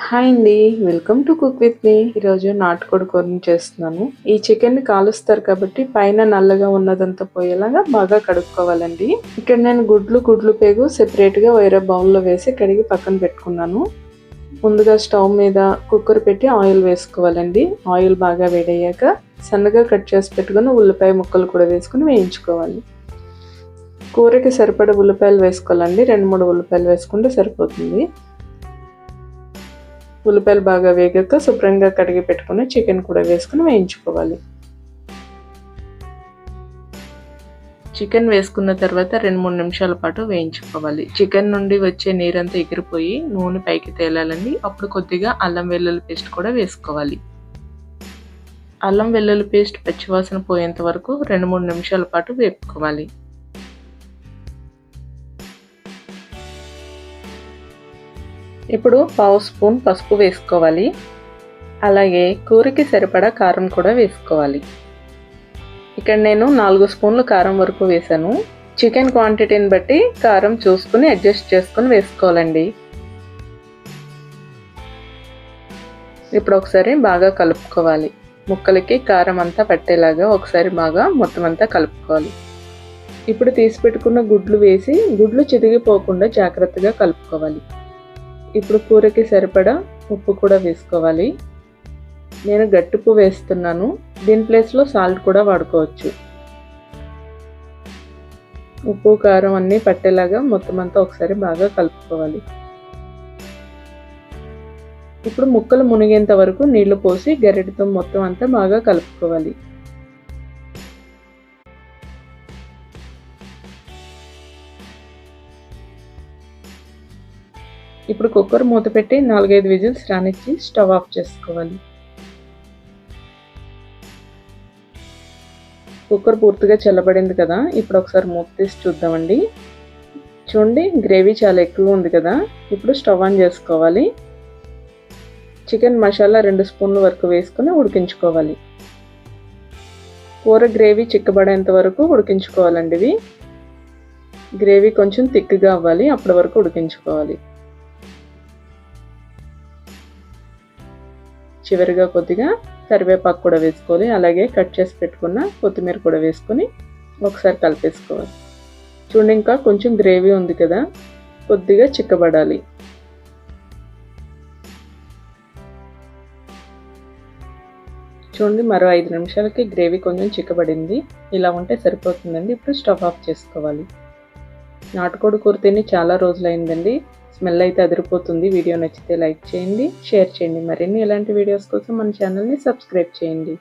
Hi అండి welcome to cook with me. ఈరోజు నాటుకోడి కూరని చేస్తున్నాను. ఈ చికెన్ని కాలుస్తారు కాబట్టి పైన నల్లగా ఉన్నదంతా పోయేలాగా బాగా కడుక్కోవాలండి. ఇక్కడ నేను గుడ్లు గుడ్లు పేగు సెపరేట్గా వేరే బౌల్లో వేసి కడిగి పక్కన పెట్టుకున్నాను. ముందుగా స్టవ్ మీద కుక్కర్ పెట్టి ఆయిల్ వేసుకోవాలండి. ఆయిల్ బాగా వేడయ్యాక సన్నగా కట్ చేసి పెట్టుకుని ఉల్లిపాయ ముక్కలు కూడా వేసుకుని వేయించుకోవాలి. కూరకి సరిపడ ఉల్లిపాయలు వేసుకోవాలండి. రెండు మూడు ఉల్లిపాయలు వేసుకుంటే సరిపోతుంది. ఉల్లిపాయలు బాగా వేగాక శుభ్రంగా కడిగి పెట్టుకుని చికెన్ కూడా వేసుకుని వేయించుకోవాలి. చికెన్ వేసుకున్న తర్వాత రెండు మూడు నిమిషాల పాటు వేయించుకోవాలి. చికెన్ నుండి వచ్చే నీరంతా ఎగిరిపోయి నూనె పైకి తేలాలండి అప్పుడు కొద్దిగా అల్లం వెల్లుల్లి పేస్ట్ కూడా వేసుకోవాలి. అల్లం వెల్లుల్లి పేస్ట్ పచ్చివాసన పోయేంత వరకు రెండు మూడు నిమిషాల పాటు వేపుకోవాలి. ఇప్పుడు పావు స్పూన్ పసుపు వేసుకోవాలి. అలాగే కూరకి సరిపడా కారం కూడా వేసుకోవాలి. ఇక్కడ నేను నాలుగు స్పూన్లు కారం వరకు వేసాను. చికెన్ క్వాంటిటీని బట్టి కారం చూసుకుని అడ్జస్ట్ చేసుకుని వేసుకోవాలండి. ఇప్పుడు ఒకసారి బాగా కలుపుకోవాలి. ముక్కలకి కారం అంతా పట్టేలాగా ఒకసారి బాగా మొత్తం అంతా కలుపుకోవాలి. ఇప్పుడు తీసి పెట్టుకున్న గుడ్లు వేసి గుడ్లు చితిగిపోకుండా జాగ్రత్తగా కలుపుకోవాలి. ఇప్పుడు కూరకి సరిపడా ఉప్పు కూడా వేసుకోవాలి. నేను గట్టుపు వేస్తున్నాను. దీని ప్లేస్లో సాల్ట్ కూడా వాడుకోవచ్చు. ఉప్పు కారం అన్నీ పట్టేలాగా మొత్తం అంతా ఒకసారి బాగా కలుపుకోవాలి. ఇప్పుడు ముక్కలు మునిగేంత వరకు నీళ్ళు పోసి గరిటతో మొత్తం అంతా బాగా కలుపుకోవాలి. ఇప్పుడు కుక్కర్ మూత పెట్టి నాలుగైదు విజిల్స్ రానిచ్చి స్టవ్ ఆఫ్ చేసుకోవాలి. కుక్కర్ పూర్తిగా చల్లబడింది కదా ఇప్పుడు ఒకసారి మూత తీసి చూద్దామండి. చూడండి గ్రేవీ చాలా ఎక్కువ ఉంది కదా ఇప్పుడు స్టవ్ ఆన్ చేసుకోవాలి. చికెన్ మసాలా రెండు స్పూన్ల వరకు వేసుకుని ఉడికించుకోవాలి. కూర గ్రేవీ చిక్కబడేంత వరకు ఉడికించుకోవాలండి ఇవి. గ్రేవీ కొంచెం థిక్గా అవ్వాలి అప్పటి వరకు ఉడికించుకోవాలి. చివరిగా కొద్దిగా కరివేపాకు కూడా వేసుకోవాలి. అలాగే కట్ చేసి పెట్టుకున్న కొత్తిమీర కూడా వేసుకొని ఒకసారి కలిపేసుకోవాలి. చూడండి ఇంకా కొంచెం గ్రేవీ ఉంది కదా కొద్దిగా చిక్కబడాలి. చూడండి మరో ఐదు నిమిషాలకి గ్రేవీ కొంచెం చిక్కబడింది. ఇలా ఉంటే సరిపోతుందండి. ఇప్పుడు స్టవ్ ఆఫ్ చేసుకోవాలి. నాటుకోడి కూర తిని చాలా రోజులైందండి. స్మెల్ అయితే అదిరిపోతుంది. వీడియో నచ్చితే లైక్ చేయండి షేర్ చేయండి. మరిన్ని ఇలాంటి వీడియోస్ కోసం మన ఛానల్ని సబ్స్క్రైబ్ చేయండి.